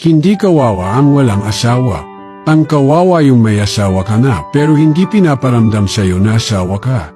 Hindi kawawa ang walang asawa. Ang kawawa yung may asawa ka na pero hindi pinaparamdam sa'yo na asawa ka.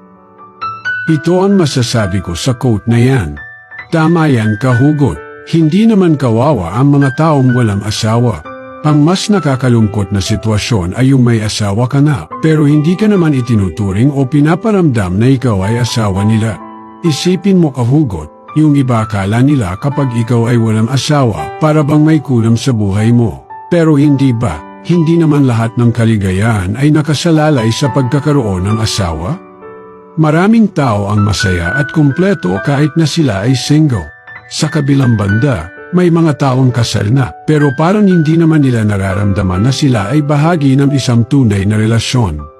Ito ang masasabi ko sa quote na yan. Tama yan kahugot. Hindi naman kawawa ang mga taong walang asawa. Ang mas nakakalungkot na sitwasyon ay yung may asawa ka na pero hindi ka naman itinuturing o pinaparamdam na ikaw ay asawa nila. Isipin mo kahugot, yung iba akala nila kapag ikaw ay walang asawa para bang may kulam sa buhay mo. Pero hindi ba? Hindi naman lahat ng kaligayahan ay nakasalalay sa pagkakaroon ng asawa? Maraming tao ang masaya at kumpleto kahit na sila ay single. Sa kabilang banda, may mga taong kasal na pero parang hindi naman nila nararamdaman na sila ay bahagi ng isang tunay na relasyon.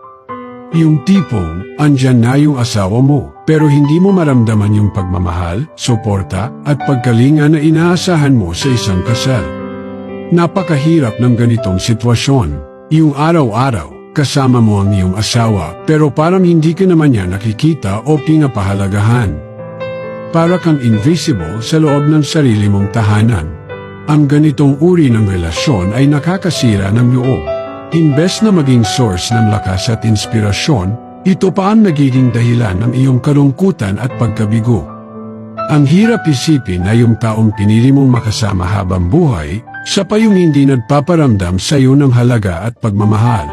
Yung tipong, andyan na yung asawa mo, pero hindi mo maramdaman yung pagmamahal, suporta, at pagkalinga na inaasahan mo sa isang kasal. Napakahirap ng ganitong sitwasyon. Yung araw-araw, kasama mo ang iyong asawa, pero parang hindi ka naman niya nakikita o pinapahalagahan. Para kang invisible sa loob ng sarili mong tahanan. Ang ganitong uri ng relasyon ay nakakasira ng loob. Imbes na maging source ng lakas at inspirasyon, ito pa ang nagiging dahilan ng iyong kalungkutan at pagkabigo. Ang hirap isipin na yung taong pinili mong makasama habang buhay, siya pa yung hindi nagpaparamdam sa iyo ng halaga at pagmamahal.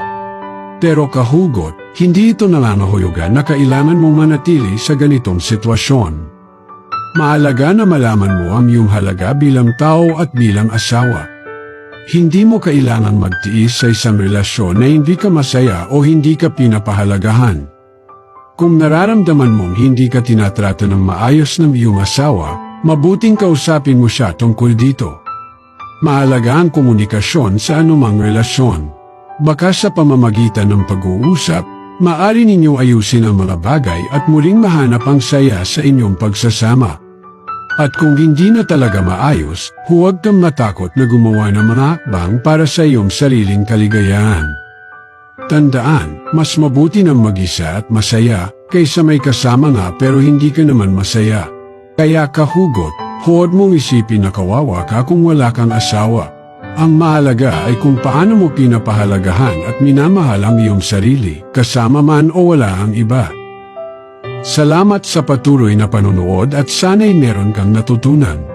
Pero kahugot, hindi ito nangangahulugan na kailangan mong manatili sa ganitong sitwasyon. Mahalaga na malaman mo ang iyong halaga bilang tao at bilang asawa. Hindi mo kailangang magtiis sa isang relasyon na hindi ka masaya o hindi ka pinapahalagahan. Kung nararamdaman mong hindi ka tinatrato ng maayos ng iyong asawa, mabuting kausapin mo siya tungkol dito. Mahalaga ang komunikasyon sa anumang relasyon. Baka sa pamamagitan ng pag-uusap, maari ninyong ayusin ang mga bagay at muling mahanap ang saya sa inyong pagsasama. At kung hindi na talaga maayos, huwag kang matakot na gumawa ng mga hakbang para sa iyong sariling kaligayahan. Tandaan, mas mabuti ng mag-isa at masaya kaysa may kasama nga pero hindi ka naman masaya. Kaya kahugot, huwag mong isipin na kawawa ka kung wala kang asawa. Ang mahalaga ay kung paano mo pinapahalagahan at minamahal ang iyong sarili, kasama man o wala ang iba. Salamat sa patuloy na panonood at sana'y meron kang natutunan.